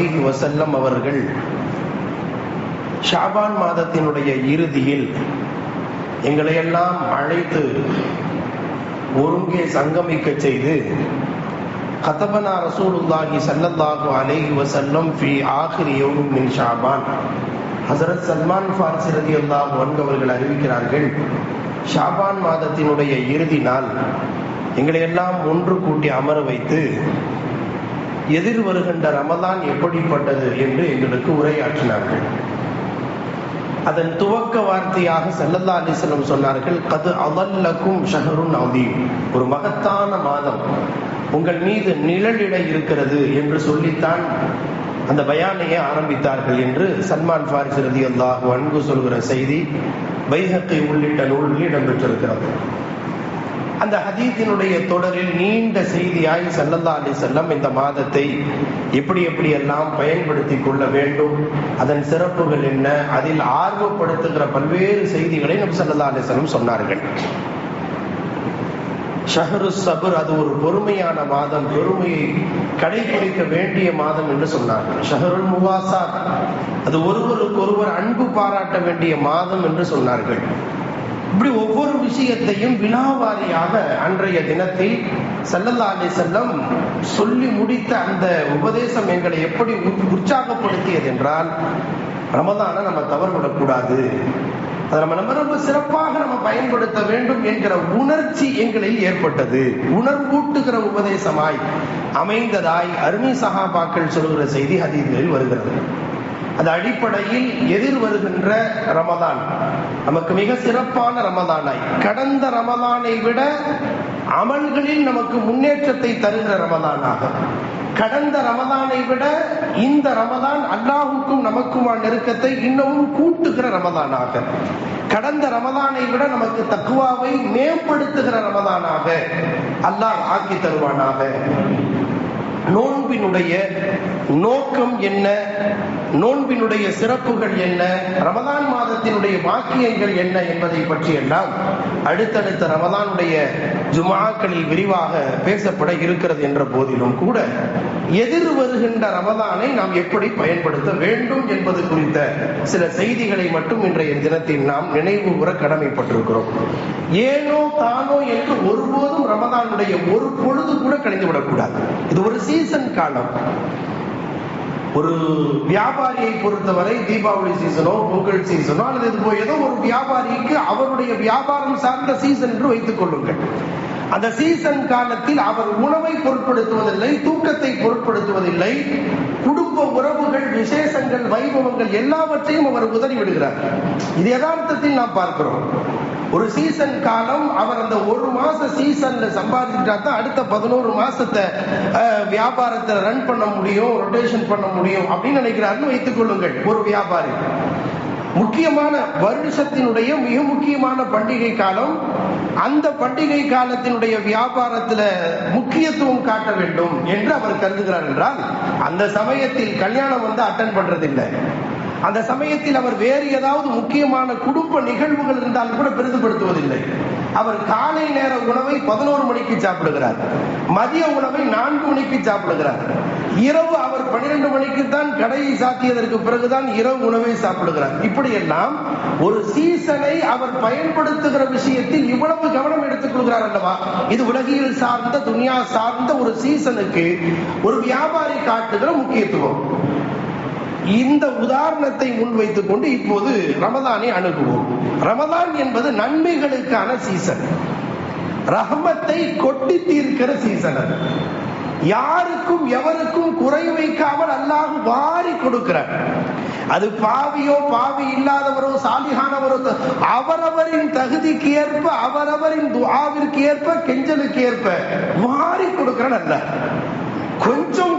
அலைஹி வசல்லம் அவர்கள் ஷாபான் மாதத்தினுடைய இறுதியில் எங்களை எல்லாம் அழைத்து ஒருங்கே சங்கமிக்க செய்து கதபனா ரசூலுல்லாஹி சல்லல்லாஹு அலைஹி வசல்லம் ஃபி ஆகிரி யௌமின் மின் ஷாபான். ஹசரத் சல்மான் ஃபார்சி ரலியல்லாஹு அன்ஹு அவர்கள் அறிவிக்கிறார்கள் ஷாபான் மாதத்தினுடைய இறுதி நாள் எங்களை எல்லாம் ஒன்று கூட்டி அமர வைத்து எதிர் வருகின்ற ரமதான் எப்படிப்பட்டது என்று எங்களுக்கு உரையாற்றினார்கள். அதன் துவக்க வார்த்தையாக செல்லல்லா அலிசலம் சொன்னார்கள் கது அவல்லக்கும் ஷஹருன் அவதி ஒரு மகத்தான மாதம். உங்கள் மீது நிழலிட இருக்கிறது என்று சொல்லித்தான் அந்த பயானையை ஆரம்பித்தார்கள் என்று சல்மான் ஃபாரிஸ் ரதி அல்லாஹ் அன்பு சொல்கிற செய்தி பைஹக்கை உள்ளிட்ட நூல்களில் இடம்பெற்றிருக்கிறது. அந்த ஹதீத்தினுடைய தொடரில் நீண்ட செய்தியாய் சல்லல்லா அலி செல்லம் இந்த மாதத்தை எப்படி எப்படி எல்லாம் பயன்படுத்தி கொள்ள வேண்டும் அதன் சிறப்புகள் என்ன அதில் ஆர்வப்படுத்துகிற பல்வேறு செய்திகளை நம் சல்லல்லா அலி செல்லம் சொன்னார்கள். ஷஹரு சபர் அது ஒரு பொறுமையான மாதம் பொறுமையை கடைபிடிக்க வேண்டிய மாதம் என்று சொன்னார்கள். ஷஹருல் முவாசா அது ஒருவருக்கு ஒருவர் அன்பு பாராட்ட வேண்டிய மாதம் என்று சொன்னார்கள். இப்படி ஒவ்வொரு விஷயத்தையும் வினாவாரியாக அன்றைய தினத்தில் சல்லல்லா அலி செல்லம் சொல்லி முடித்த அந்த உபதேசம் எங்களை எப்படி உற்சாகப்படுத்தியது என்றால் ரமதான நம்ம தவறுவிடக்கூடாது அதை நம்ம நம்ம ரொம்ப சிறப்பாக நம்ம பயன்படுத்த வேண்டும் என்கிற உணர்ச்சி எங்களில் ஏற்பட்டது. உணர்வூட்டுகிற உபதேசமாய் அமைந்ததாய் அருமை சகாபாக்கள் சொல்கிற செய்தி ஹதீதில் வருகிறது. அது அடிப்படையில் எதிர் வருகின்ற ரமதான். நமக்கு மிக சிறப்பான ரமதானாய். கடந்த ரமதானை விட அமல்களில் நமக்கு முன்னேற்றத்தை தருகிற ரமதானாக. கடந்த ரமதானை விட இந்த ரமதான் அல்லாஹுக்கும் நமக்குமான நெருக்கத்தை இன்னமும் கூட்டுகிற ரமதானாக. கடந்த ரமதானை விட நமக்கு தக்குவாவை மேம்படுத்துகிற ரமதானாக அல்லாஹ் ஆக்கி தருவானாக. நோன்பினுடைய நோக்கம் என்ன? நோன்பினுடைய சிறப்புகள் என்ன? ரமதான் மாதத்தினுடைய வாக்கியங்கள் என்ன என்பதை பற்றியெல்லாம் அடுத்தடுத்த ரமதானுடைய ஜுமாக்களில் விரிவாக பேசப்பட இருக்கிறது என்ற போதிலும் கூட எதிர் வருகின்ற ரமதானை நாம் எப்படி பயன்படுத்த வேண்டும் என்பது குறித்த சில செய்திகளை மட்டும் இன்றைய தினத்தில் நாம் நினைவு கூற கடமைப்பட்டிருக்கிறோம். ஏனோ தானோ என்று ஒருபோதும் ரமதானுடைய ஒரு பொழுது கூட கழிந்துவிடக்கூடாது. இது ஒரு சீசன் காலம். ஒரு வியாபாரியை பொறுத்தவரை தீபாவளி சீசனோ பொங்கல் சீசனோ அல்லது இது போய் ஏதோ ஒரு வியாபாரிக்கு அவருடைய வியாபாரம் சார்ந்த சீசன் என்று வைத்துக் கொள்ளுங்கள். அந்த சீசன் காலத்தில் அவர் உணவை பொருட்படுத்துவதில்லை தூக்கத்தை பொருட்படுத்துவதில்லை குடும்ப உறவுகள் விசேஷங்கள் வைபவங்கள் எல்லாவற்றையும் அவர் உதறி விடுகிறார் இது யதார்த்தத்தில் நாம் பார்க்கிறோம். ஒரு சீசன் காலம் அவர் அந்த ஒரு மாச சீசன்ல சம்பாதிச்சுட்டா தான் அடுத்த பதினோரு மாசத்தை வியாபாரத்தை ரன் பண்ண முடியும் ரொட்டேஷன் பண்ண முடியும் அப்படின்னு நினைக்கிறாருன்னு வைத்துக் கொள்ளுங்கள். ஒரு வியாபாரி. முக்கியமான வருஷத்தினுடைய மிக முக்கியமான பண்டிகை காலம் அந்த பண்டிகை காலத்தினுடைய வியாபாரத்துல முக்கியத்துவம் காட்ட வேண்டும் என்று அவர் கருதுகிறார் என்றால் அந்த சமயத்தில் கல்யாணம் வந்து அட்டன் பண்றதில்லை. அந்த சமயத்தில் அவர் வேறு ஏதாவது முக்கியமான குடும்ப நிகழ்வுகள் இருந்தால் கூட பெரிதுபடுத்துவதில்லை அவர் காலை நேர உணவை பதினோரு மணிக்கு சாப்பிடுகிறார். மதிய உணவை நான்கு மணிக்கு சாப்பிடுகிறார். இரவு அவர் பன்னிரண்டு மணிக்கு தான் கடையை சாத்தியதற்கு பிறகுதான் இரவு உணவை சாப்பிடுகிறார். இப்படி எல்லாம் ஒரு சீசனை அவர் பயன்படுத்துகிற விஷயத்தில் இவ்வளவு கவனம் எடுத்துக் கொள்கிறார் அல்லவா? இது உலகியல் சார்ந்த துனியா சார்ந்த ஒரு சீசனுக்கு ஒரு வியாபாரி காட்டுகிற முக்கியத்துவம். இந்த உதாரணத்தை முன்வைத்துக் கொண்டு இப்போது ரமதானை அணுகுவோம். ரமதான் என்பது நன்மைகளுக்கான சீசன் ரஹமத்தை கொட்டி தீர்க்கிற சீசன் அது. யாருக்கும் எவருக்கும் குறை வைக்காமல் அல்லாஹ் வாரி கொடுக்கிறார். அது பாவியோ பாவி இல்லாதவரோ சாலிகானவரோ அவரவரின் தகுதிக்கு ஏற்ப அவரவரின் துவாவிற்கு ஏற்ப கெஞ்சலுக்கு ஏற்ப வாரி கொடுக்கிறான் அல்ல கொஞ்சம்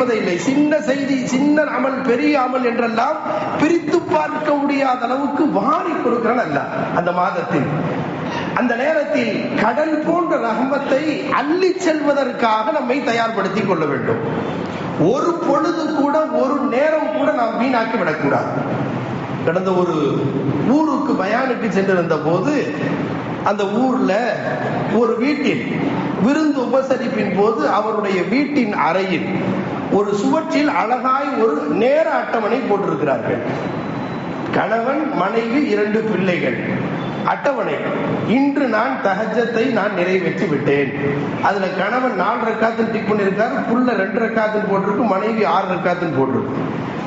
வைப்பதை இல்லை சின்ன செய்தி சின்ன அமல் பெரிய அமல் என்றெல்லாம் பிரித்து பார்க்க முடியாத அளவுக்கு வாரி கொடுக்கிறான் அல்ல. அந்த மாதத்தில் அந்த நேரத்தில் கடல் போன்ற ரகமத்தை அள்ளி செல்வதற்காக நம்மை தயார்படுத்திக் கொள்ள வேண்டும். ஒரு பொழுது கூட ஒரு நேரம் கூட நாம் வீணாக்கி விடக்கூடாது. கடந்த ஒரு ஊருக்கு பயானுக்கு சென்றிருந்த போது அந்த ஊர்ல ஒரு வீட்டில் விருந்து உபசரிப்பின் போது அவருடைய வீட்டின் அறையில் ஒரு சுவற்றில் அழகாய் ஒரு நேர அட்டவணை போட்டிருக்கிறார்கள். கணவன் மனைவி இரண்டு பிள்ளைகள். அட்டவணை இன்று நான் தஹஜத்தை நான் நிறைவேற்றி விட்டேன். அதுல கணவன் நாலு ரக்காத்தில் டிக் பண்ணிருக்காரு புள்ள ரெண்டு ரக்காத்தில் போட்டிருக்கு மனைவி ஆறு ரக்காத்தில் போட்டிருக்கு.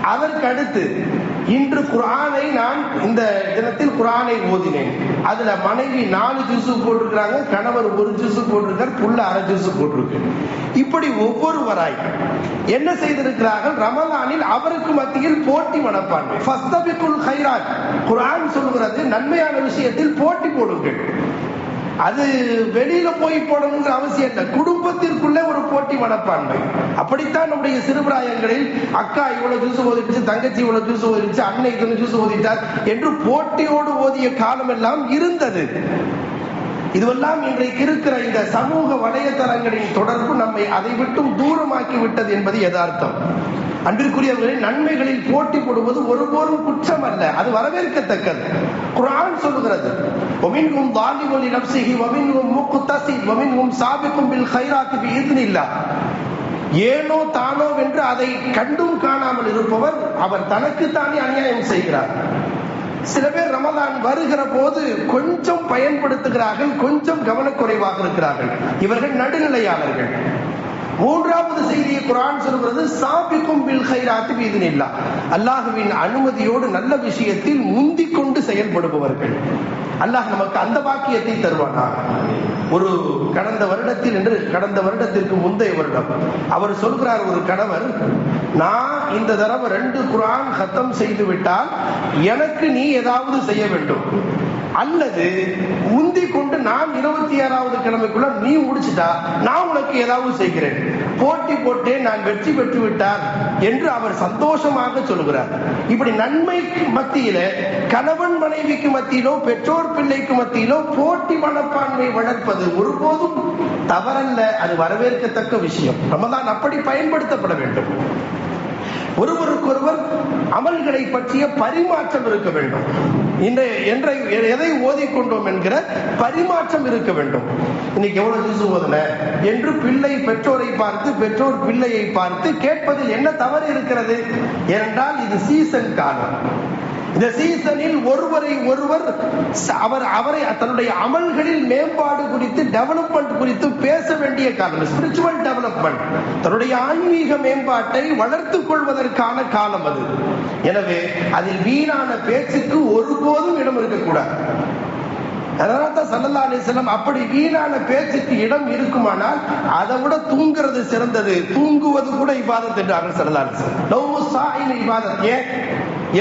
அதற்கு அடுத்து இன்று குரானை நான் இந்த தினத்தில் குரானை ஓதினேன். அதுல மனைவி நாலு ஜூஸ் போட்டிருக்கிறாங்க கணவர் ஒரு ஜூஸ் போட்டிருக்கார் புள்ள அரை ஜூஸ் போட்டிருக்கு. இப்படி ஒவ்வொருவராய் என்ன செய்திருக்கிறார்கள்? ரமலானில் அவருக்கு மத்தியில் போட்டி மனப்பான்மை. குரான் சொல்கிறது நன்மையான விஷயத்தில் போட்டி போடுங்கள். அது வெளியில போய் போடணுங்கிற அவசியம் இல்லை. குடும்பத்திற்குள்ளே ஒரு போட்டி மனப்பான்மை அப்படித்தான் நம்முடைய சிறுபிராயங்களில் அக்கா இவ்வளவு ஜூஸ் ஓதிடுச்சு தங்கச்சி இவ்வளவு ஜூஸ் ஓதிடுச்சு அன்னை இத்தனை ஜூஸ் ஓதிட்டார் என்று போட்டியோடு ஓதிய காலம் எல்லாம் இருந்தது. இதுவெல்லாம் இன்றைக்கு இருக்கிற இந்த சமூக வலையதளங்களின் தொடர்பு நம்மை அதை விட்டும் தூரமாக்கி விட்டது என்பது யதார்த்தம். அன்பிற்குரியவர்களின் நன்மைகளில் போட்டி போடுவது ஒருபோதும் குற்றம் அல்ல அது வரவேற்கத்தக்கது. குரான் சொல்லுகிறது ஒமின்கும் தாலிமொழி நப்சிகி ஒமின்கும் மூக்கு தசி ஒமின்கும் சாபிக்கும் பில் கைராத்து பி இதுனில்லா. ஏனோ தானோ வென்று அதை கண்டும் காணாமல் இருப்பவர் அவர் தனக்குத்தானே அநியாயம் செய்கிறார். சில பேர் ரமதான் வருகிற போது கொஞ்சம் பயன்படுத்துகிறார்கள் கொஞ்சம் கவனக்குறைவாக இருக்கிறார்கள். இவர்கள் நடுநிலையாளர்கள். மூன்றாவது செய்தியை குரான் சொல்கிறது சாபிக்கும் பில் ஹைராத்து பீதினில்லா அல்லாஹுவின் அனுமதியோடு நல்ல விஷயத்தில் முந்திக் கொண்டு செயல்படுபவர்கள். அல்லாஹ் நமக்கு அந்த பாக்கியத்தை தருவானா ஒரு கடந்த வருடத்தில் என்று கடந்த வருடத்திற்கு முந்தைய வருடம். அவர் சொல்கிறார் ஒரு கணவர் நான் இந்த தடவை ரெண்டு குரான் ஹத்தம் செய்து விட்டால் எனக்கு நீ ஏதாவது செய்ய வேண்டும். அல்லது முந்தி கொண்டு நான் இருபத்தி ஆறாவது கிழமைக்குள்ள நீ முடிச்சுட்டா நான் உனக்கு ஏதாவது செய்கிறேன். போட்டி போட்டே நான் வெற்றி பெற்று விட்டார் என்று அவர் சந்தோஷமாக சொல்கிறார். இப்படி நன்மை மத்தியில கணவன் மனைவிக்கு மத்தியிலோ பெற்றோர் பிள்ளைக்கு மத்தியிலோ போட்டி மனப்பான்மை வளர்ப்பது ஒருபோதும் தவறல்ல அது வரவேற்கத்தக்க விஷயம். நம்ம தான் அப்படி பயன்படுத்தப்பட வேண்டும். ஒருவருக்கொருவர் அமல்களை பற்றிய பரிமாற்றம் இருக்க வேண்டும். இன்றைய எதை ஓதிக்கொண்டோம் என்கிற பரிமாற்றம் இருக்க வேண்டும். இன்னைக்கு எவ்வளவு ஜூஸ் ஓதுன என்று பிள்ளை பெற்றோரை பார்த்து பெற்றோர் பிள்ளையை பார்த்து கேட்பதில் என்ன தவறு இருக்கிறது? ஏனென்றால் இது சீசன் காலம். இந்த சீசனில் ஒருவரை ஒருவர் அவர் அவரை தன்னுடைய அமல்களில் மேம்பாடு குறித்து டெவலப்மெண்ட் குறித்து பேச வேண்டிய காலம். ஸ்பிரிச்சுவல் டெவலப்மெண்ட் தன்னுடைய ஆன்மீக மேம்பாட்டை வளர்த்துக் கொள்வதற்கான காலம் அது. எனவே அதில் வீணான பேச்சுக்கு ஒருபோதும் இடம் இருக்கக்கூடாது. அதனால தான் சல்லல்லா அப்படி வீணான பேச்சுக்கு இடம் இருக்குமானால் அதை விட தூங்குறது சிறந்தது. தூங்குவது கூட இபாதத் என்றார்கள் சல்லல்லா அலிஸ்லம் இபாதத். ஏன்?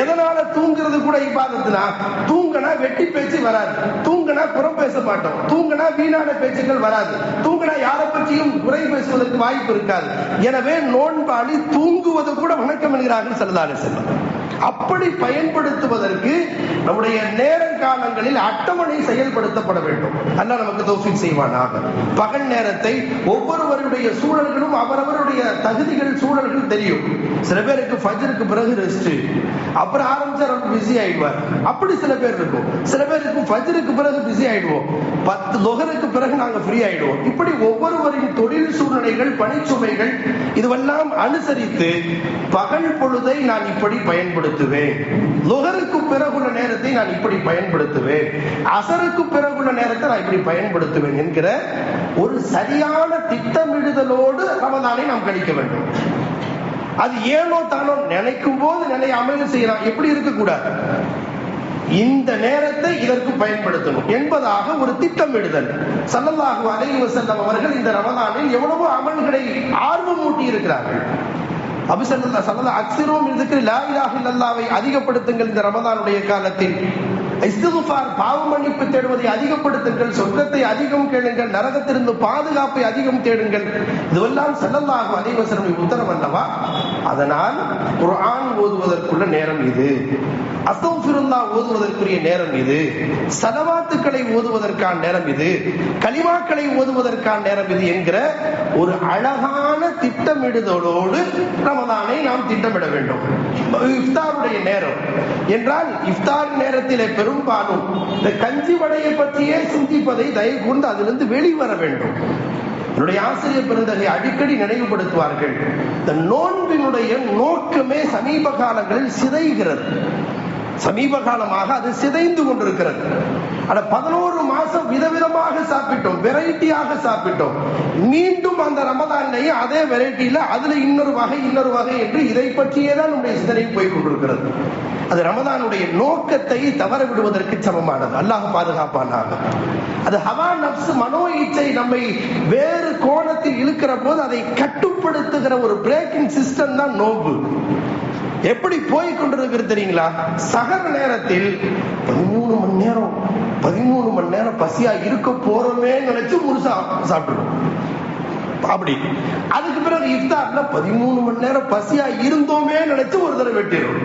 எதனால தூங்குறது கூட இபாதத்துனா தூங்கினா வெட்டி பேச்சு வராது. தூங்கினா புறம் பேச மாட்டோம். தூங்கினா வீணான பேச்சுகள் வராது. தூங்கினா யாரை பற்றியும் குறை பேசுவதற்கு வாய்ப்பு இருக்காது. எனவே நோன்பாளி தூங்குவது கூட வணக்கம் என்கிறார்கள் சல்லல்லாஹு செல்லம் அப்படி பயன்படுத்துவதற்கு நம்முடைய நேரங்காலங்களில் அட்டவணை செயல்படுத்தப்பட வேண்டும். அல்ல நமக்கு தோஃபிக் செய்வானாக. பகல் நேரத்தை ஒவ்வொருவருடைய சூழல்களும் அவரவருடைய தகுதிகள் சூழல்கள் தெரியும். சில பேருக்கு ஃபஜருக்கு பிறகு ரெஸ்ட் அப்புறம் ஆரம்பிச்சா ரொம்ப பிஸி ஆயிடுவார். அப்படி சில பேர் இருக்கும். சில பேருக்கு ஃபஜருக்கு பிறகு பிஸி ஆயிடுவோம். பத்து லொகருக்கு பிறகு நாங்க ஃப்ரீ ஆயிடுவோம். இப்படி ஒவ்வொருவரின் தொழில் சூழ்நிலைகள் பணிச்சுமைகள் இதுவெல்லாம் அனுசரித்து பகல் பொழுதை நான் இப்படி பயன்படுத்துவேன். லுகருக்கு பிறகுள்ள நேரத்தை நான் இப்படி பயன்படுத்துவேன். அசருக்கு பிறகுள்ள நேரத்தை நான் இப்படி பயன்படுத்துவேன் என்கிற ஒரு சரியான திட்டமிடுதலோடு ரமதானை நாம் கழிக்க வேண்டும். அது ஏனோ தானோ நினைக்கும் போது நினைய அமைதி செய்யலாம். எப்படி இருக்கக்கூடாது? இந்த நேரத்தை இதற்கு பயன்படுத்தணும் என்பதாக ஒரு திட்டமிடுதல். சல்லல்லாஹு அலைஹி அவர்கள் இந்த ரமதானில் எவ்வளவோ அமல்களை ஆர்வம் ஊட்டி இருக்கிறார்கள் அபிசல்லா சல்லா அக்சிரோம் அக்ஸிரும் இதுக்கு லா இலாஹ இல்லல்லாவை அதிகப்படுத்துங்கள் இந்த ரமதானுடைய காலத்தில். இஸ்திகுஃபார் பாவ மன்னிப்பு தேடுவதை அதிகப்படுத்துங்கள் சொர்க்கத்தை அதிகம் கேளுங்கள் நரகத்திலிருந்து பாதுகாப்பை அதிகம் தேடுங்கள். இதுவெல்லாம் செல்லல்லாகும் அதிவசரம் உத்தரவு அல்லவா? அதனால் குர்ஆன் ஓதுவதற்குள்ள நேரம் இது. அஸ்தௌஃபிருல்லா ஓதுவதற்குரிய நேரம் இது. சலவாத்துக்களை ஓதுவதற்கான நேரம் இது. கலிமாக்களை ஓதுவதற்கான நேரம் இது என்கிற ஒரு அழகான திட்டமிடுதலோடு ரமதானை நாம் திட்டமிட வேண்டும். இஃப்தாருடைய நேரம். என்றால் இஃப்தார் நேரத்திலே பெரும்பாலும் இந்த கஞ்சி வடையை பற்றியே சிந்திப்பதை தயவு கூர்ந்து அதிலிருந்து வெளிவர வேண்டும். என்னுடைய ஆசிரியர் பெருந்தகை அடிக்கடி நினைவுபடுத்துவார்கள். இந்த நோன்பினுடைய நோக்கமே சமீப காலங்களில் சிதைகிறது. சமீப காலமாக அது சிதைந்து கொண்டிருக்கிறது. அட பதினோரு மாசம் விதவிதமாக சாப்பிட்டோம் வெரைட்டியாக சாப்பிட்டோம். மீண்டும் அந்த ரமதான்லயே அதே வெரைட்டியில அதுல இன்னொரு வகை இன்னொரு வகை என்று இதை பற்றியே தான் நம்முடைய சிந்தனை போய் கொண்டிருக்கிறது. அது ரமதானுடைய நோக்கத்தை தவற விடுவதற்கு சமமானது. அல்லாஹ் பாதுகாப்பானாக. அது ஹவா நப்சு மனோ இச்சை நம்மை வேறு கோணத்தில் இழுக்கிற போது அதை கட்டுப்படுத்துகிற ஒரு பிரேக்கிங் சிஸ்டம் தான் நோம்பு எப்படி போய் கொண்டிருக்கிறது தெரியுங்களா? சகர நேரத்தில் பதிமூணு மணி நேரம் பதிமூணு மணி நேரம் பசியா இருக்க போறோமே நினைச்சு முழுசா சாப்பிடுவோம் அப்படி. அதுக்கு பிறகு இஃப்தார்ல பதிமூணு மணி நேரம் பசியா இருந்தோமே நினைச்சு ஒரு தடவை வெட்டிடும்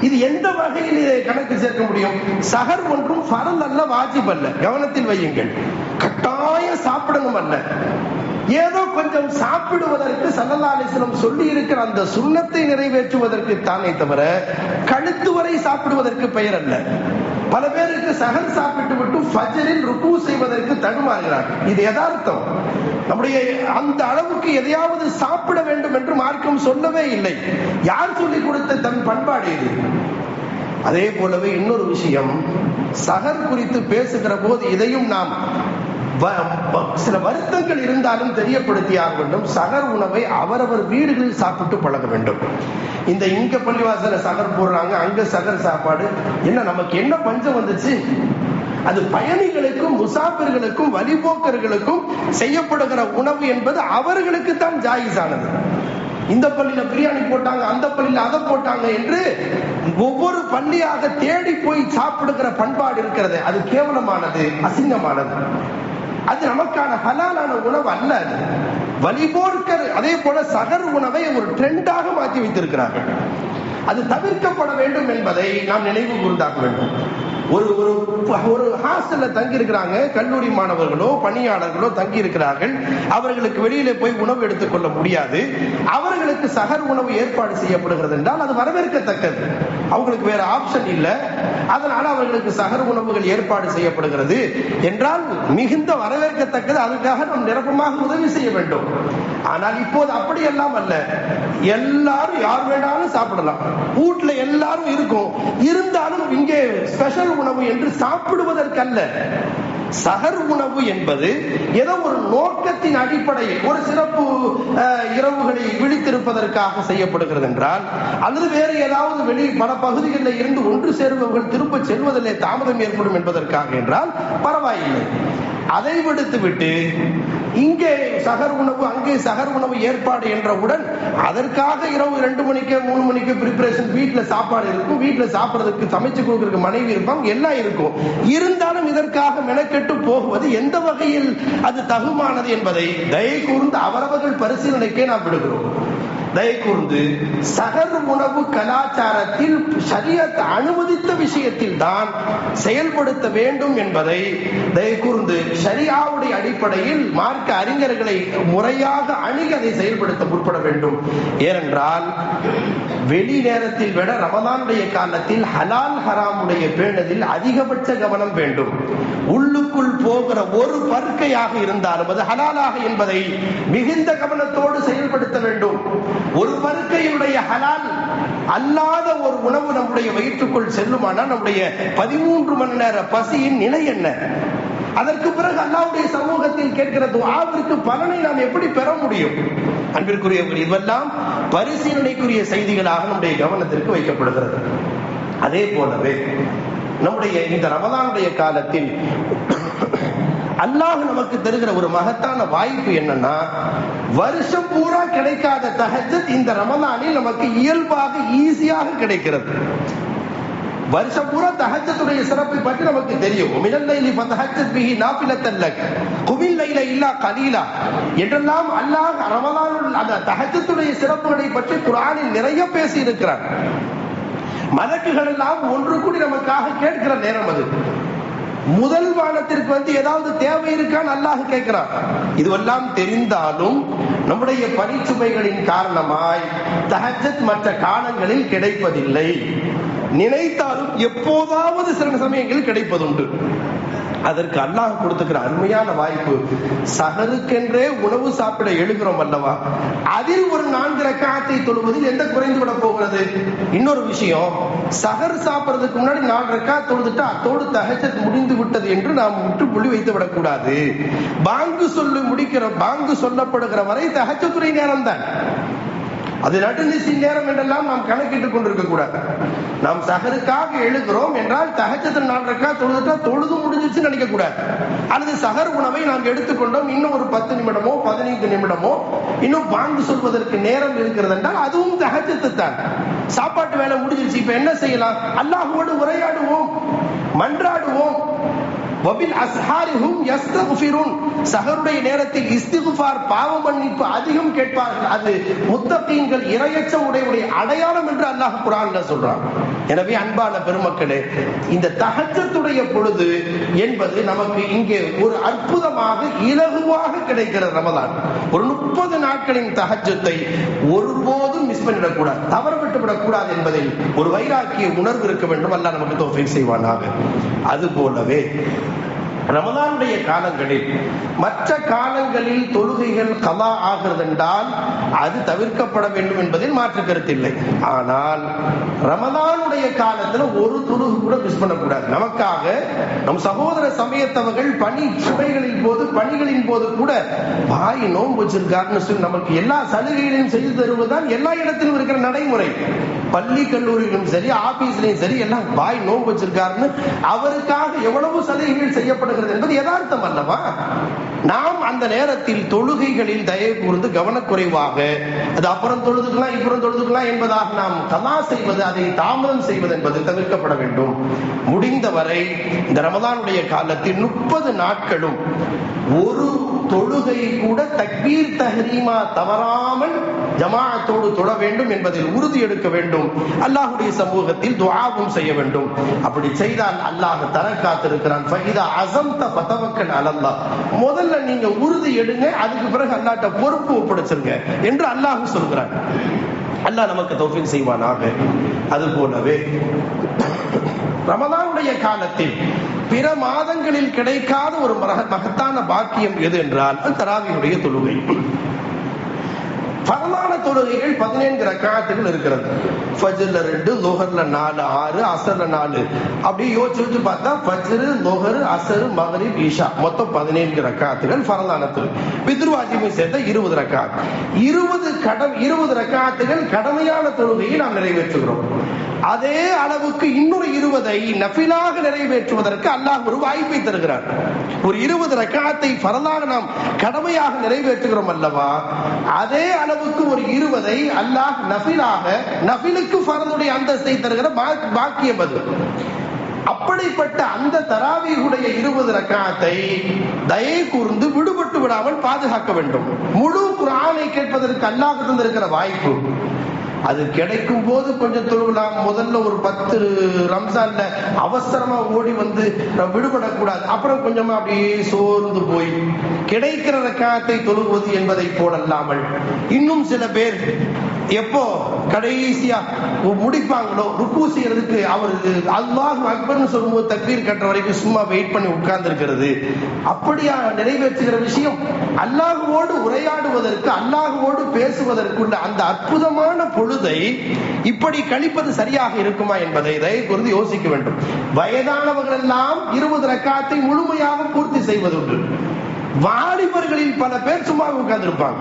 இது எந்த வகையில் இதை கணக்கு சேர்க்க முடியும்? சகர் ஒன்றும் ஃபரல் அல்ல வாஜிப் அல்ல. கவனத்தில் வையுங்கள். கட்டாயம் சாப்பிடணும் அல்ல. ஏதோ கொஞ்சம் சாப்பிடுவதற்கு சல்லல்லாலிஸ்லம் சொல்லி இருக்கிற அந்த சுண்ணத்தை நிறைவேற்றுவதற்கு தானே தவிர கழுத்து வரை சாப்பிடுவதற்கு பெயர் அல்ல. பல பேருக்கு சகன் சாப்பிட்டு விட்டு ஃபஜரில் ருக்கு செய்வதற்கு தடுமாறுகிறார்கள். இது யதார்த்தம். நம்முடைய அந்த அளவுக்கு எதையாவது சாப்பிட வேண்டும் என்று மார்க்கம் சொல்லவே இல்லை. யார் சொல்லிக் கொடுத்த தன் பண்பாடு இது? அதே போலவே இன்னொரு விஷயம் சகர் குறித்து பேசுகிற போது இதையும் நாம் சில வருத்தங்கள் இருந்தாலும் தெரியப்படுத்தியாக வேண்டும். சகர் உணவை அவரவர் வீடுகளில் சாப்பிட்டு பழக வேண்டும். இந்த இங்க பள்ளிவாசல சகர் போடுறாங்க அங்க சகர் சாப்பாடு. என்ன நமக்கு என்ன பஞ்சம் வந்துச்சு? அது பயணிகளுக்கும் முசாபிர்களுக்கும் வழிபோக்கர்களுக்கும் செய்யப்படுகிற உணவு என்பது அவர்களுக்கு தான் ஜாயிஸானது. இந்த பள்ளியில பிரியாணி போட்டாங்க அந்த பள்ளியில அதை போட்டாங்க என்று ஒவ்வொரு பள்ளியாக தேடி போய் சாப்பிடுகிற பண்பாடு இருக்கிறது. அது கேவலமானது அசிங்கமானது. அது நமக்கான ஹலாலான உணவு அல்ல அது. வழிபோர்க்கர் அதே போல சகர் உணவை ஒரு ட்ரெண்டாக மாற்றி வைத்திருக்கிறார்கள். அது தவிர்க்கப்பட வேண்டும் என்பதை நாம் நினைவு கூர்ந்தாக்க வேண்டும். ஒரு ஒரு ஒரு ஹாஸ்டல்ல தங்கி இருக்கிறாங்க கல்லூரி மாணவர்களோ பணியாளர்களோ தங்கி இருக்கிறார்கள் அவர்களுக்கு வெளியில போய் உணவு எடுத்துக்கொள்ள முடியாது. அவர்களுக்கு சகர் உணவு ஏற்பாடு செய்யப்படுகிறது என்றால் அது வரவேற்கத்தக்கது. அவங்களுக்கு வேற ஆப்ஷன் இல்லை. அதனால அவர்களுக்கு சகர் உணவுகள் ஏற்பாடு செய்யப்படுகிறது என்றால் மிகுந்த வரவேற்கத்தக்கது. அதுக்காக நாம் நிரப்பமாக உதவி செய்ய வேண்டும். ஆனால் இப்போது அப்படி எல்லாம் அல்ல. எல்லாரும் யார் வேணாலும் சாப்பிடலாம். வீட்டுல எல்லாரும் இருக்கும். இருந்தாலும் இங்கே ஸ்பெஷல் உணவு என்று சாப்பிடுவதற்கல்ல. சகர் உணவு என்பது ஏதோ ஒரு நோக்கத்தின் அடிப்படையில் ஒரு சிறப்பு இரவுகளில் விழித்திருப்பதற்காக செய்யப்படுகிறது என்றால் அல்லது வேறு ஏதாவது வெளி பல பகுதிகளில் இருந்து ஒன்று சேர்பவர்கள் திரும்ப செல்வதிலே தாமதம் ஏற்படும் என்பதற்காக என்றால் பரவாயில்லை. அதை விடுத்து விட்டு இங்கே சகர் உணவு அங்கே சகர் உணவு ஏற்பாடு என்றவுடன் அதற்காக இரவு ரெண்டு மணிக்கு மூணு மணிக்கு ப்ரிப்பரேஷன் வீட்டுல சாப்பாடு இருக்கும். வீட்டுல சாப்பிடுறதுக்கு சமைச்சு கொடுக்கறதுக்கு மனைவி இருப்பாங்க எல்லாம் இருக்கும். இருந்தாலும் இதற்காக மெனக்கெட்டு போகுவது எந்த வகையில் அது தகுமானது என்பதை தயவு கூர்ந்து அவரவர்கள் பரிசீலனைக்கே நாம் விடுகிறோம். தயை கூர்ந்து சகர் உணவு கலாச்சாரத்தில் சரியத் அனுமதித்த விஷயத்தில் தான் செயல்படுத்த வேண்டும் என்பதை தயை கூர்ந்து சரியாவுடைய அடிப்படையில் மார்க்க அறிஞர்களை முறையாக அணுகி அதை செயல்படுத்த முற்பட வேண்டும். ஏனென்றால் வெளி நேரத்தில் விட ரமதானுடைய காலத்தில் ஹலால் ஹராமுடைய பேணதில் அதிகபட்ச கவனம் வேண்டும். உள்ளுக்குள் போகிற ஒரு பருக்கையாக இருந்தாலும் அது ஹலாலாக என்பதை மிகுந்த கவனத்தோடு செயல்படுத்த வேண்டும். ஒரு பருக்கையுடைய ஹலால் அல்லாத ஒரு உணவு நம்முடைய வயிற்றுக்குள் செல்லுமானால் நம்முடைய பதிமூன்று மணி நேர பசியின் நிலை என்ன? அதற்கு பிறகு அல்லாவுடைய சமூகத்தில் கேட்கிற துவாவிற்கு பலனை நாம் எப்படி பெற முடியும்? அன்பிற்குரியவர்கள் இதுவெல்லாம் பரிசீலனைக்குரிய செய்திகளாக நம்முடைய கவனத்திற்கு வைக்கப்படுகிறது. அதே போலவே நம்முடைய இந்த ரமதானுடைய காலத்தில் அல்லாஹ் நமக்கு தருகிற ஒரு மகத்தான வாய்ப்பு என்னன்னா வருஷம் பூரா கிடைக்காத தஹஜத் இந்த ரமதானில் நமக்கு இயல்பாக ஈஸியாக கிடைக்கிறது. வருஷம் பூரா தஹஜத்துடைய சிறப்பை பற்றி நமக்கு தெரியும். மினல் லைலி ஃபதஹஜத் பிஹி நாஃபிலத்தன் குமில் லைல இல்லா கலீலா. என்றெல்லாம் அல்லாஹ் ரமலானுல் அந்த தஹஜத்துடைய சிறப்புகளை பற்றி குர்ஆனில் நிறைய பேசி இருக்கிறார் மலக்குகள் எல்லாம் ஒன்று கூடி நமக்காக கேட்கிற நேரம் அது. முதல் வானத்திற்கு வந்து ஏதாவது தேவை இருக்கான்னு அல்லாஹ் கேட்கிறான். இதுவெல்லாம் தெரிந்தாலும் நம்முடைய பணிச்சுமைகளின் காரணமாய் தஹஜத் மற்ற காலங்களில் கிடைப்பதில்லை. நினைத்தாலும் எப்போதாவது சில சமயங்களில் கிடைப்பதுண்டு. அதற்கு அல்லாஹ் கொடுத்துக்கிற அருமையான வாய்ப்பு. சகருக்கென்றே உணவு சாப்பிட எழுகிறோம் அல்லவா? அதில் ஒரு நான்கு ரக்காத்தை தொழுவதில் எந்த குறைந்து விட போகிறது? இன்னொரு விஷயம் சகர் சாப்பிடுறதுக்கு முன்னாடி நாலு ரக்கா தொழுதுட்டா அத்தோடு தகச்சத் முடிந்து விட்டது என்று நாம் முற்றுப்புள்ளி வைத்து விடக்கூடாது பாங்கு சொல்லி முடிக்கிற பாங்கு சொல்லப்படுகிற வரை தகச்சத்துறை நேரம் தான் அது நடுநிசி நேரம் என்றெல்லாம் நாம் கணக்கிட்டுக் கொண்டிருக்க கூடாது. நாம் சகருக்காக எழுகிறோம் என்றால் தகச்சத்தில் நாலரைக்கா தொழுதுட்டா தொழுது முடிஞ்சிச்சு நினைக்க கூடாது. அல்லது சகர் உணவை நாம் எடுத்துக்கொண்டோம் இன்னும் ஒரு பத்து நிமிடமோ பதினைந்து நிமிடமோ இன்னும் பாங்கு சொல்வதற்கு நேரம் இருக்கிறது என்றால் அதுவும் தகச்சத்து தான். சாப்பாட்டு வேலை முடிஞ்சிருச்சு இப்ப என்ன செய்யலாம்? அல்லாஹுவோடு உரையாடுவோம் மன்றாடுவோம். வபில் அஸ்ஹாரிஹும் யஸ்தக்ஃபிரூன் சகருடைய நேரத்தில் இஸ்திகுபார் பாவ மன்னிப்பு அதிகம் கேட்பார்கள். அது முத்தகீன்கள் இரையச்சம் உடையவுடைய அடையாளம் என்று அல்லாஹ் குரான்ல சொல்றான். எனவே அன்பான பெருமக்களே இந்த தகச்சத்துடைய பொழுது என்பது நமக்கு இங்கே ஒரு அற்புதமாக இலகுவாக கிடைக்கிற ரமதான். ஒரு முப்பது நாட்களின் தகச்சத்தை ஒருபோதும் மிஸ் பண்ணிடக்கூடாது தவற விட்டுவிடக் கூடாது என்பதில் ஒரு வைராக்கிய உணர்வு இருக்க வேண்டும். அல்லாஹ் நமக்கு தோஃபை செய்வானாக. அது போலவே ரமதானுடைய காலங்களில் மற்ற காலங்களில் தொழுகைகள் கலா ஆகிறது என்றால் அது தவிர்க்கப்பட வேண்டும் என்பதில் மாற்று கருத்து இல்லை. ஆனால் ரமதானுடைய காலத்துல ஒரு தொழுகு கூட மிஸ் பண்ணக்கூடாது. நமக்காக நம் சகோதர சமயத்தவர்கள் பணி சுமைகளின் போது பணிகளின் போது கூட பாய் நோன்பு வச்சிருக்காருன்னு சொல்லி நமக்கு எல்லா சலுகைகளையும் செய்து தருவதுதான் எல்லா இடத்திலும் இருக்கிற நடைமுறை. பள்ளி கல்லூரியிலும் சரி ஆபீஸ்லயும் சரி எல்லாம் பாய் நோன்பு வச்சிருக்காருன்னு அவருக்காக எவ்வளவு சலுகைகள் செய்யப்படுகிறது என்பது யதார்த்தம் அல்லவா? நாம் அந்த நேரத்தில் தொழுகைகளில் தயவு கூர்ந்து கவனக்குறைவாக அது அப்புறம் தொழுதுக்கலாம் இப்புறம் தொழுதுக்கலாம் என்பதாக நாம் கலா செய்வது அதை தாமதம் செய்வது என்பது தவிர்க்கப்பட வேண்டும். முடிந்தவரை இந்த ரமதானுடைய காலத்தில் முப்பது நாட்களும் ஒரு தொழுகை கூட தக்பீர் தஹரீமா தவறாமல் ஜமாஅத்தோடு தொழ வேண்டும் என்பதில் உறுதி எடுக்க வேண்டும். அல்லாஹுடைய சமூகத்தில் துவாவும் செய்ய வேண்டும். அப்படி செய்தால் அல்லாஹ் தர காத்திருக்கிறான். முதல் முதல்ல நீங்க உறுதி எடுங்க அதுக்கு பிறகு அல்லாட்ட பொறுப்பு ஒப்படைச்சிருங்க என்று அல்லாஹ் சொல்கிறார் அல்லாஹ் நமக்கு தௌஃபீக் செய்வானாக. அது போலவே ரமதானுடைய காலத்தில் பிற மாதங்களில் கிடைக்காத ஒரு மகத்தான பாக்கியம் எது என்றால் தராவியுடைய தொழுகை. பரமான தொழுகைகள் பதினைந்து ரக்காத்துகள் இருக்கிறது. ஃபஜ்ர்ல ரெண்டு லோஹர்ல நாலு ஆறு அசர்ல நாலு. அப்படியே யோசிச்சு வச்சு பார்த்தா ஃபஜ்ரு லோஹர் அசர் மகரிப் ஈஷா மொத்தம் பதினைந்து ரக்காத்துகள் பரலான பித்ருவாஜிமை சேர்த்த இருபது ரக்காத். இருபது கடம் இருபது ரக்காத்துகள் கடமையான தொழுகையை நாம் நிறைவேற்றுகிறோம். அதே அளவுக்கு இன்னொரு இருபதை நஃபிலாக நிறைவேற்றுவதற்கு அல்லாஹ் ஒரு வாய்ப்பை தருகிறார் ஒரு இருபது ரக்காத்தை பரலாக நாம் கடமையாக நிறைவேற்றுகிறோம் அல்லவா? அதே அளவுக்கு ஒரு இருபதை அல்லாஹ் நஃபிலாக நஃபிலுக்கு பரதுடைய அந்தஸ்தை தருகிற பா- பாக்கியம் அது. அப்படிப்பட்ட அந்த தராவியுடைய இருபது ரக்காத்தை தயை கூர்ந்து விடுபட்டு விடாமல் பாதுகாக்க வேண்டும். முழு குரானை கேட்பதற்கு அல்லாஹ் தந்திருக்கிற வாய்ப்பு. அது கிடைக்கும் போது கொஞ்சம் தொழுகலாம். முதல்ல ஒரு பத்து ரம்சான்ல அவசரமா ஓடி வந்து விடுபடக்கூடாது. அப்புறம் கொஞ்சமா அப்படியே சோர்ந்து போய் கிடைக்கிற ரக்காத்தை தொழுவது என்பதை போலல்லாமல் இன்னும் சில பேர் எப்போ கடைசியா முடிப்பாங்களோ ருக்கு செய்யறதுக்கு அவர் அல்லாஹ் அக்பர்னு சொல்லும்போது தக்பீர் கட்டுற வரைக்கும் சும்மா வெயிட் பண்ணி உட்கார்ந்து இருக்கிறது அப்படியா நிறைவேற்றுகிற விஷயம்? அல்லாஹுவோடு உரையாடுவதற்கு அல்லாஹுவோடு பேசுவதற்குள்ள அந்த அற்புதமான பொழுதை இப்படி கழிப்பது சரியாக இருக்குமா என்பதை தயவு கூர்ந்து யோசிக்க வேண்டும். வயதானவர்கள் எல்லாம் இருபது ரக்காத்தை முழுமையாக பூர்த்தி செய்வதுண்டு. வாலிபர்களில் பல பேர் சும்மா உட்கார்ந்து இருப்பாங்க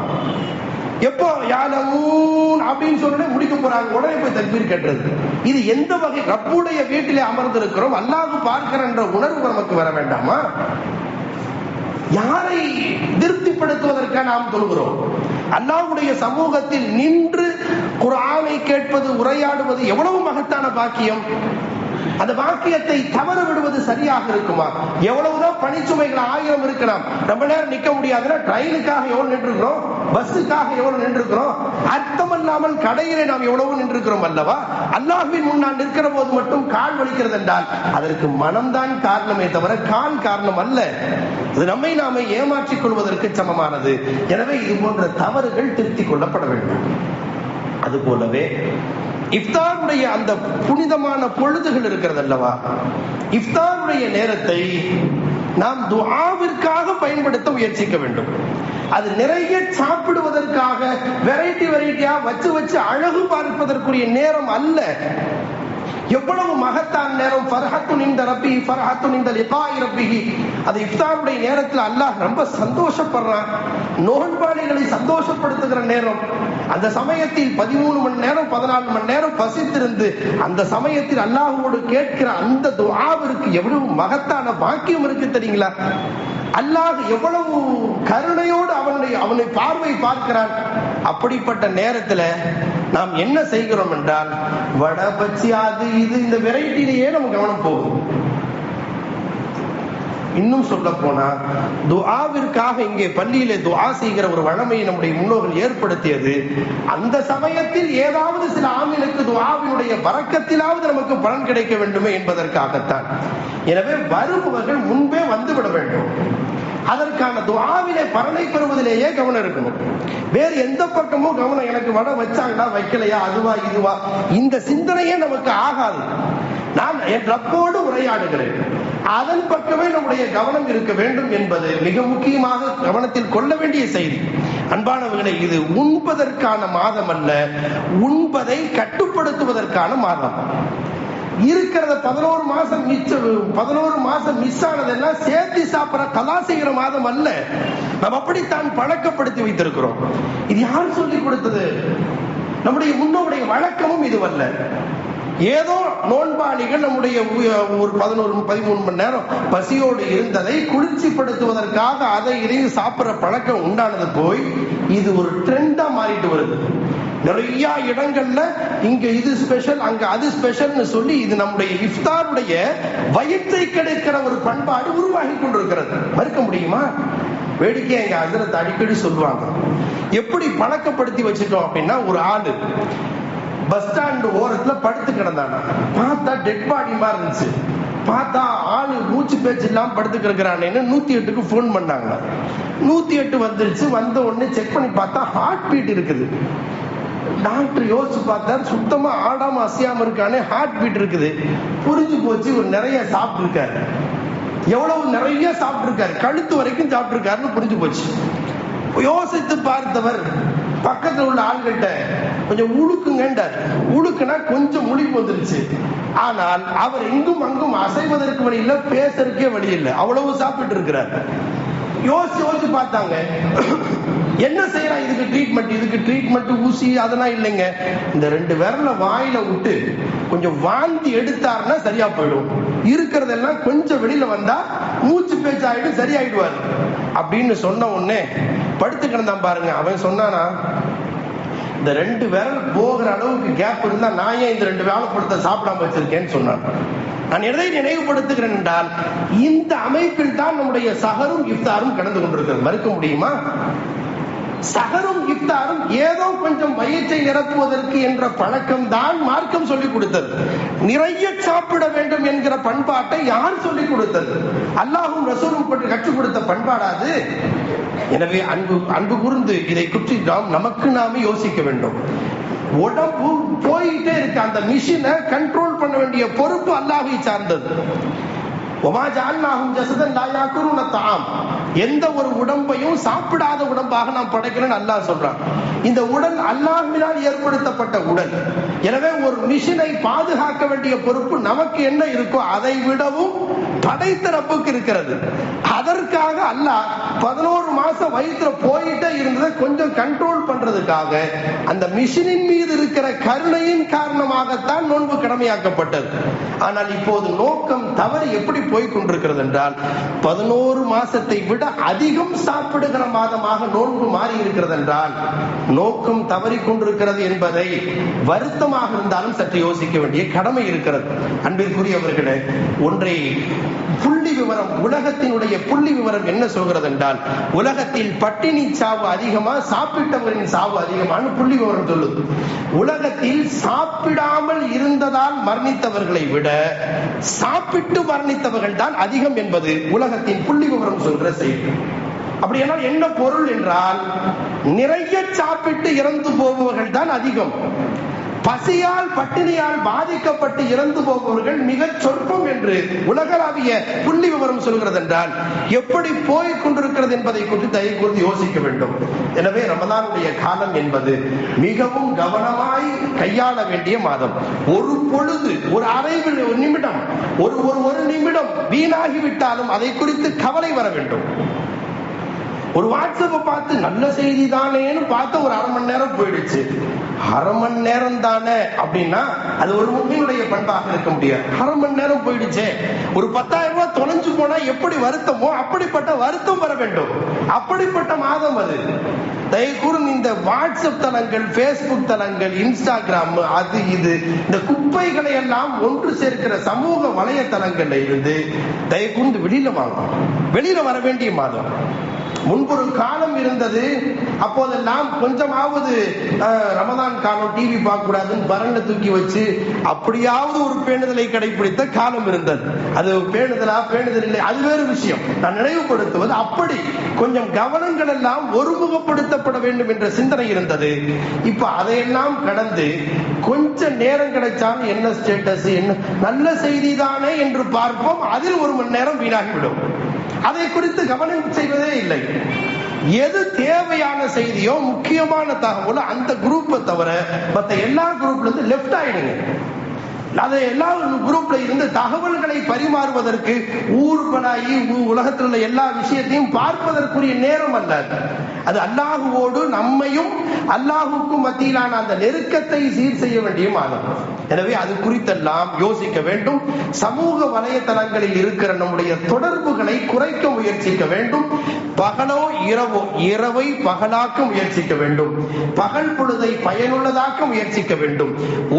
எப்போ? யாலவூன் அப்படின்னு சொன்னே முடிக்க போறாங்க. உடனே போய் தக்பீர் கேட்டது. இது எந்த வகை ரப்புடைய வீட்டிலே அமர்ந்திருக்கிறோம்? அல்லாஹ் பார்க்கிறன்ற உணர்வு நமக்கு வர வேண்டாமா? யாரை திருப்திப்படுத்துவதற்காக நாம் தொழுகிறோம்? அல்லாஹ்வுடைய சமூகத்தில் நின்று குரானை கேட்பது உரையாடுவது எவ்வளவு மகத்தான பாக்கியம்? அந்த வாக்கியத்தை தவற விடுவது சரியாக இருக்குமா? எவ்வளவுதான் பணிச்சுமைகள் ஆயிரம் இருக்கலாம். ரொம்ப நேரம் நிக்க முடியாதுன்னா ட்ரெயினுக்காக எவ்வளவு நின்றுக்கிறோம் பஸ்ஸுக்காக எவ்வளவு நின்றுக்கிறோம் அர்த்தமல்லாமல் கடையிலே நாம் எவ்வளவு நின்றுக்கிறோம் அல்லவா? அல்லாஹ்வின் முன்னால் நிற்கிற போது மட்டும் கால் வலிக்கிறது என்றால் அதற்கு மனம்தான் காரணமே தவிர கால் காரணம் அல்ல. இது நம்மை நாமே ஏமாற்றிக் கொள்வதற்கு சமமானது. எனவே இது போன்ற தவறுகள் திருத்திக் கொள்ளப்பட வேண்டும். அது போலவே இஃப்தாருடைய அந்த புனிதமான பொழுதுகள் இருக்கிறது அல்லவா இஃப்தாருடைய நேரத்தை நாம் துஆவிற்காக பயன்படுத்த முயற்சிக்க வேண்டும். அது நிறைய சாப்பிடுவதற்காக வெரைட்டி வெரைட்டியா வச்சு வச்சு அழகு பார்ப்பதற்குரிய நேரம் அல்ல. எவ்வளவு மகத்தான் நேரம். ஃபர்ஹத்துன் இந்த ரப்பி ஃபர்ஹத்துன் இந்த லிபாய் ரப்பி அது இஃப்தாருடைய நேரத்தில் அல்லாஹ் ரொம்ப சந்தோஷப்படுறான். நோன்பாளிகளை சந்தோஷப்படுத்துகிற நேரம். அந்த சமயத்தில் பதிமூணு மணி நேரம் பதினாலு மணி நேரம் பசித்திருந்து அந்த சமயத்தில் அல்லாஹோடு கேட்கிற அந்த துவாவிற்கு எவ்வளவு மகத்தான பாக்கியம் இருக்கு தெரியுங்களா? அல்லாஹ் எவ்வளவு கருணையோடு அவனுடைய அவனை பார்வை பார்க்கிறான். அப்படிப்பட்ட நேரத்துல நாம் என்ன செய்கிறோம் என்றால் வடை பச்சி அது இது இந்த வெரைட்டிலேயே நம்ம கவனம் போகும். இன்னும் சொல்ல போனா துஆவிற்காக இங்கே பள்ளியிலே துஆ செய்கிற ஒரு வழமையை நம்முடைய முன்னோர்கள் ஏற்படுத்தியது அந்த சமயத்தில் ஏதாவது சில ஆமினுக்கு துஆவினுடைய வரக்கத்திலாவது நமக்கு பலன் கிடைக்க வேண்டுமே என்பதற்காகத்தான். எனவே வருபவர்கள் முன்பே வந்துவிட வேண்டும். அதற்கான துவாவிலே பலனை பெறுவதிலேயே கவனம் இருக்கணும். வேறு எந்த பக்கமும் கவனம் எனக்கு வட வச்சாங்களா வைக்கலையா அதுவா இதுவா இந்த சிந்தனையே நமக்கு ஆகாது. நான் என் ரப்போடு உரையாடுகிறேன். அதன் பக்கமே நம்முடைய கவனம் இருக்க வேண்டும் என்பது மிக முக்கியமாக கவனத்தில் கொள்ள வேண்டிய செய்தி. அன்பானவர்களே இது உண்பதற்கான மாதம் அல்ல உண்பதை கட்டுப்படுத்துவதற்கான மாதம். இருக்கிறத பதினோரு மாசம் மிச்சம் பதினோரு மாசம் மிஸ் ஆனதெல்லாம் சேர்த்து சாப்பிட கலா செய்கிற மாதம் அல்ல. நம்ம அப்படித்தான் பழக்கப்படுத்தி வைத்திருக்கிறோம். இது யார் சொல்லி கொடுத்தது? நம்முடைய முன்னோருடைய வழக்கமும் இதுவல்ல. ஏதோ நோன்பாளிகள் நம்முடைய ஒரு பதினோரு பதிமூணு மணி நேரம் பசியோடு இருந்ததை குளிர்ச்சிப்படுத்துவதற்காக அதை இதையும் சாப்பிட்ற பழக்கம் உண்டானது போய் இது ஒரு ட்ரெண்டா மாறிட்டு வருது. நிறைய இடங்கள்ல இங்க இது ஸ்பெஷல் அங்க அது ஸ்பெஷல்னு சொல்லி இது நம்முடைய இஃப்தாருடைய வயிற்றை கிடைக்கிற ஒரு பண்பாடு உருவாகி கொண்டிருக்கிறது. மறுக்க முடியுமா? வேடிக்கை எங்க அதிரத்தை அடிக்கடி சொல்லுவாங்க. எப்படி பழக்கப்படுத்தி வச்சுட்டோம் அப்படின்னா ஒரு ஆளு பஸ் ஸ்டாண்ட் ஓரத்துல படுத்து கிடந்தானா. பார்த்தா டெட் பாடி மாதிரி இருந்துச்சு. பார்த்தா ஆளு மூச்சு பேச்சு இல்லாம படுத்து கிடக்குறானேன்னு நூத்தி எட்டுக்கு ஃபோன் பண்ணாங்க. நூத்தி எட்டு வந்துருச்சு. வந்த உடனே செக் பண்ணி பார்த்தா ஹார்ட் பீட் இருக்குது. டாக்டர் யோசிச்சு பார்த்தா சுத்தமா ஆடாம அசையாம இருக்கானே ஹார்ட் பீட் இருக்குது. புரிஞ்சு போச்சு ஒரு நிறைய சாப்பிட்டு இருக்காரு எவ்வளவு நிறைய சாப்பிட்டு இருக்காரு கழுத்து வரைக்கும் சாப்பிட்டு இருக்காருன்னு புரிஞ்சு போச்சு. யோசித்து பார்த்தவர் பக்கத்துல உள்ள ஆள்கிட்ட கொஞ்சம் உழுக்குங்கண்டார் உழுக்குனா கொஞ்சம் முழுகி வந்துருச்சு. ஆனால் அவர் எங்கும் அங்கும் அசைவதற்கு வழி இல்லை பேசுறதுக்கே வழி இல்லை. அவ்வளவு சாப்பிட்டு இருக்கிறார். யோசிச்சு யோசிச்சு பார்த்தாங்க. என்ன செய்யலாம் இதுக்கு ட்ரீட்மெண்ட் இதுக்கு ட்ரீட்மெண்ட் ஊசி அதெல்லாம் இல்லைங்க. இந்த ரெண்டு விரல வாயில விட்டு கொஞ்சம் வாந்தி எடுத்தாருன்னா சரியா போயிடும். இருக்கிறதெல்லாம் கொஞ்சம் வெளியில வந்தா மூச்சு பேச்சு ஆயிடும் சரியாயிடுவார். அப்படின்னு சொன்ன உடனே படுத்து கிடந்தான் பாருங்க. அவன் சொன்னானா இந்த ரெண்டு விரல் போகிற அளவுக்கு கேப் இருந்தா நான் ஏன் இந்த ரெண்டு வேலைப்படுத்த சாப்பிடாம வச்சிருக்கேன்னு சொன்னான் நான் எதை நினைவுபடுத்துகிறேன் என்றால் இந்த அமைப்பில் தான் நம்முடைய சகரும் இஃப்தாரும் கடந்து கொண்டிருக்கிறது. மறுக்க முடியுமா? சகரும் இஃப்தாரும் ஏதோ கொஞ்சம் வயிற்றை நிரப்புவதற்கு என்ற பழக்கம் தான் மார்க்கம் சொல்லிக் கொடுத்தது. நிறைய சாப்பிட வேண்டும் என்கிற பண்பாட்டை யார் சொல்லிக் கொடுத்தது? அல்லாஹும் ரசூலும் கற்றுக் கொடுத்த பண்பாடாது? எனவே அன்பு அன்பு கூர்ந்து இதை குற்றி நாம் நமக்கு நாமே யோசிக்க வேண்டும். உடம்பு போயிட்டே இருக்கு. அந்த மிஷினை கண்ட்ரோல் பண்ண வேண்டிய பொறுப்பு அல்லாஹை சார்ந்தது. எந்த ஒரு உடம்பையும் சாப்பிடாத உடம்பாக நாம் படைக்கணும்னு அல்லாஹ் சொல்றான். இந்த உடல் அல்லாஹ்வினால் ஏற்படுத்தப்பட்ட உடல். எனவே ஒரு மிஷினை பாதுகாக்க வேண்டிய பொறுப்பு நமக்கு என்ன இருக்கோ அதை விடவும் படைத்த ரப்புக்கு இருக்கிறது. அதற்காக அல்லாஹ் பதினோரு மாசம் வயிற்றுல போயிட்டே இருந்ததை கொஞ்சம் கண்ட்ரோல் பண்றதுக்காக அந்த மிஷினின் மீது இருக்கிற கருணையின் காரணமாகத்தான் நோன்பு கடமையாக்கப்பட்டது. ஆனால் இப்போது நோக்கம் தவறு எப்படி போய் கொண்டிருக்கிறது என்றால் பதினோரு மாசத்தை விட அதிகம் சாப்பிடுகிற மாதமாக நோன்பு மாறி இருக்கிறது என்றால் நோக்கம் தவறி கொண்டிருக்கிறது என்பதை வருத்தமாக இருந்தாலும் சற்று யோசிக்க வேண்டிய கடமை இருக்கிறது. அன்பிற்குரியவர்களே ஒன்றை புள்ளி விவரம் உலகத்தினுடைய புள்ளி விவரம் என்ன சொல்கிறது என்றால் உலகத்தில் பட்டினி சாவு அதிகமா சாப்பிட்டவரின் சாவு அதிகமானு புள்ளி விவரம் சொல்லுது. உலகத்தில் சாப்பிடாமல் இருந்ததால் மரணித்தவர்களை விட சாப்பிட்டு மரணித்தவர்கள் தான் அதிகம் என்பது உலகத்தின் புள்ளி விவரம் சொல்ற செய்தி. அப்படியானால் என்ன பொருள் என்றால் நிறைய சாப்பிட்டு இறந்து போபவர்கள் தான் அதிகம். பசியால் பட்டினியால் பாதிக்கப்பட்டு இறந்து போபவர்கள் மிகச் சொற்பம் என்று உலகளாவிய புள்ளி விவரம் சொல்கிறது என்றால் எப்படி போய் கொண்டிருக்கிறது என்பதை குறித்து தயவு கூர்ந்து யோசிக்க வேண்டும். எனவே ரமதானுடைய காலம் என்பது மிகவும் கவனமாய் கையாள வேண்டிய மாதம். ஒரு பொழுது ஒரு அரை ஒரு நிமிடம் ஒரு ஒரு ஒரு நிமிடம் வீணாகி விட்டாலும் அதை குறித்து கவலை வர வேண்டும். ஒரு வாட்ஸ்அப்பை பார்த்து நல்ல செய்தி தானேன்னு பார்த்து ஒரு அரை மணி நேரம் போயிடுச்சு. அரை மணி நேரம் தானே அப்படின்னா அது ஒரு உண்மையுடைய பண்பாக இருக்க முடியாது. அரை மணி நேரம் போயிடுச்சே. ஒரு பத்தாயிரம் ரூபாய் தொலைஞ்சு போனா எப்படி வருத்தமோ அப்படிப்பட்ட வருத்தம் வர வேண்டும். அப்படிப்பட்ட மாதம் அது. தயக்கூறும் இந்த வாட்ஸ்அப் தளங்கள் பேஸ்புக் தளங்கள் இன்ஸ்டாகிராம் அது இது இந்த குப்பைகளை எல்லாம் ஒன்று சேர்க்கிற சமூக வலைத்தளங்கள்ல இருந்து தயக்கூர்ந்து வெளியில வாங்கும் வெளியில வர வேண்டிய மாதம். முன்பொரு காலம் இருந்தது அப்போதெல்லாம் கொஞ்சமாவது அஹ், ரமதான் காலம் டிவி பார்க்க கூடாதுன்னு பரண்ட தூக்கி வச்சு அப்படியாவது ஒரு பேணுதலை கடைபிடித்த காலம் இருந்தது. அது பேணுதலா பேணுதல் இல்லை அது வேறு விஷயம். நான் நினைவுபடுத்துவது அப்படி கொஞ்சம் கவனங்கள் எல்லாம் ஒருமுகப்படுத்தப்பட வேண்டும் என்ற சிந்தனை இருந்தது. இப்ப அதையெல்லாம் கடந்து கொஞ்ச நேரம் கிடைச்சாலும் என்ன ஸ்டேட்டஸ் என்ன நல்ல செய்தி தானே என்று பார்ப்போம். அதில் ஒரு மணி நேரம் வீணாகிவிடும். அதை குறித்து கவனம் செய்வதே இல்லை. எது தேவையான செய்தியோ முக்கியமான தகவலோ அந்த குரூப்பை தவிர மற்ற எல்லா குரூப்ல இருந்து லெஃப்ட் ஆயிடுங்க. அதை எல்லா குரூப்ல இருந்து தகவல்களை பரிமாறுவதற்கு ஊர்வனாகி உலகத்தில் உள்ள எல்லா விஷயத்தையும் பார்ப்பதற்குரிய நேரம் அல்ல அது. அல்லாஹுவோடு நம்மையும் அல்லாஹுக்கும் மத்தியிலான அந்த நெருக்கத்தை சீர் செய்ய வேண்டிய மாதம் எனவே அது குறித்தெல்லாம் யோசிக்க வேண்டும். சமூக வலைதளங்களில் இருக்கிற நம்முடைய தொடர்புகளை குறைக்க முயற்சிக்க வேண்டும். பகலோ இரவோ இரவை பகலாக்க முயற்சிக்க வேண்டும். பகல் பொழுதை பயனுள்ளதாக்க முயற்சிக்க வேண்டும்.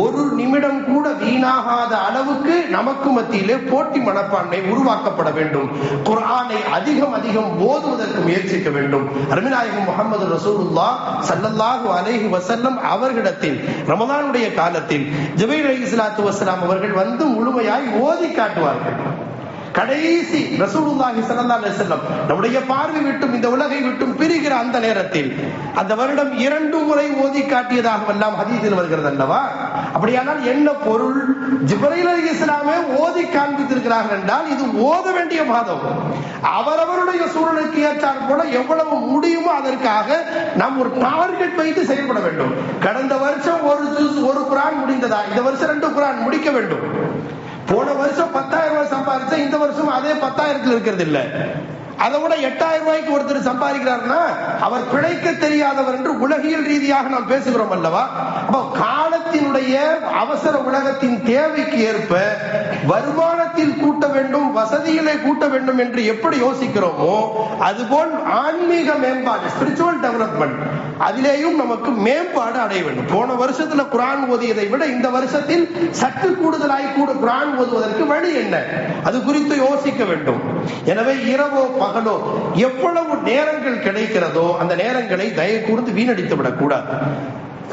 ஒரு நிமிடம் கூட வீணாகாத அளவுக்கு நமக்கு மத்தியிலே போட்டி மனப்பான்மை உருவாக்கப்பட வேண்டும். குர்ஆனை அதிகம் அதிகம் ஓதுவதற்கு முயற்சிக்க வேண்டும். அருமைநாயகம் முகமது ரசூலுல்லா சல்லல்லாஹு அலைஹி வசல்லம் அவர்களிடத்தில் ரமதானுடைய காலத்தில் ஜபீர் அலி இஸ்லாத்து வசலாம் அவர்கள் வந்து முழுமையாய் ஓதி காட்டுவார்கள். கடைசி ரசூலுல்லாஹி ஸல்லல்லாஹு அலைஹி வஸல்லம் நம்முடைய பார்வை விட்டும் இந்த உலகை விட்டும் பிரிகிற அந்த நேரத்தில் அந்த வருடம் இரண்டு முறை ஓதி காட்டியதாக எல்லாம் ஹதீஸில் வருகிறது அல்லவா? அப்படியானால் என்ன பொருள்? ஜிப்ரைல் அலைஹிஸ்ஸலாமே ஓதி காண்பித்திருக்கிறார்கள் என்றால் இது ஓத வேண்டிய மாதம் அவரவருடைய சூழலுக்கு ஏற்றார் போல எவ்வளவு முடியுமோ அதற்காக நாம் ஒரு டார்கெட் வைத்து செயல்பட வேண்டும். கடந்த வருஷம் ஒரு ஜூஸ் ஒரு குரான் முடிந்ததா? இந்த வருஷம் ரெண்டு குரான் முடிக்க வேண்டும். போன வருஷம் பத்தாயிரம் ரூபாய் சம்பாதிச்சா இந்த வருஷம் அதே பத்தாயிரத்துல இருக்கிறது இல்ல. அதை விட எட்டாயிரம் ரூபாய்க்கு ஒருத்தர் சம்பாதிக்கிறார்னா அவர் பிழைக்க தெரியாதவர் என்று உலகியல் ரீதியாக நாம் பேசுகிறோம் அல்லவா? அப்போ காலத்தினுடைய அவசர உலகத்தின் தேவைக்கு ஏற்ப வருமானத்தில் கூட்ட வேண்டும் வசதிகளை கூட்ட வேண்டும் என்று எப்படி யோசிக்கிறோமோ அதுபோல் ஆன்மீக மேம்பாடு ஸ்பிரிச்சுவல் டெவலப்மெண்ட் அதிலேயும் நமக்கு மேம்பாடு அடைய வேண்டும். போன வருஷத்துல குரான் ஓதியதை விட இந்த வருஷத்தில் சற்று கூடுதலாய் கூட குரான் ஓதுவதற்கு வழி என்ன? அது குறித்து யோசிக்க வேண்டும். எனவே இரவோ பகலோ எவ்வளவு நேரங்கள் கிடைக்கிறதோ அந்த நேரங்களை தயவு கூர்ந்து வீணடித்து விடக்கூடாது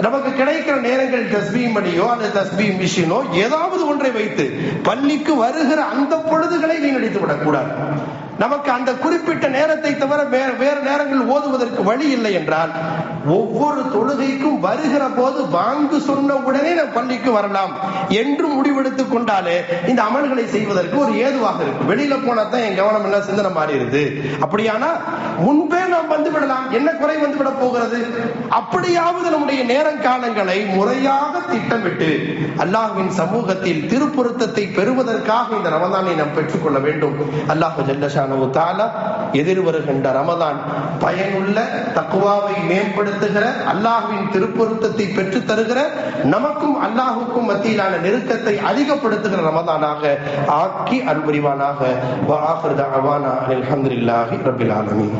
நமக்கு கிடைக்கிற நேரங்கள் தஸ்பீ மணியோ அல்லது தஸ்பீ மிஷினோ ஏதாவது ஒன்றை வைத்து பள்ளிக்கு வருகிற அந்த பொழுதுகளை வீணடித்து விடக்கூடாது நமக்கு அந்த குறிப்பிட்ட நேரத்தை தவிர வேறு வேறு நேரங்கள் ஓதுவதற்கு வழி இல்லை என்றால் ஒவ்வொரு தொழுகைக்கும் வருகிற போது வாங்கு சொன்ன உடனே நான் பள்ளிக்கு வரலாம் என்று முடிவெடுத்துக் கொண்டாலே இந்த அமல்களை செய்வதற்கு ஒரு ஏதுவாக இருக்கு வெளியில போனா தான் என் கவனம் எல்லாம் சிந்தனை மாறிடுது அப்படியானா முன்பே நாம் வந்து விடலாம். என்ன குறை வந்து விட போகிறது? அப்படியாவது நம்முடைய நேரங்காலங்களை முறையாக திட்டமிட்டு அல்லாஹ்வின் சமூகத்தில் திருப்பொருத்தத்தை பெறுவதற்காக இந்த ரமதானை நாம் பெற்றுக்கொள்ள வேண்டும். அல்லாஹ் ஜல்லஷானு தாலா எதிர்வருகின்ற ரமதான் பயனுள்ள தக்குவாவை மேம்படுத்துகிற அல்லாஹ்வின் திருப்பொருத்தத்தை பெற்று தருகிற நமக்கும் அல்லாஹுக்கும் மத்தியிலான நெருக்கத்தை அதிகப்படுத்துகிற ரமதானாக ஆக்கி அன்புரிவானாக. அலமதுல்லாஹி ரபில் ஆலமீன்.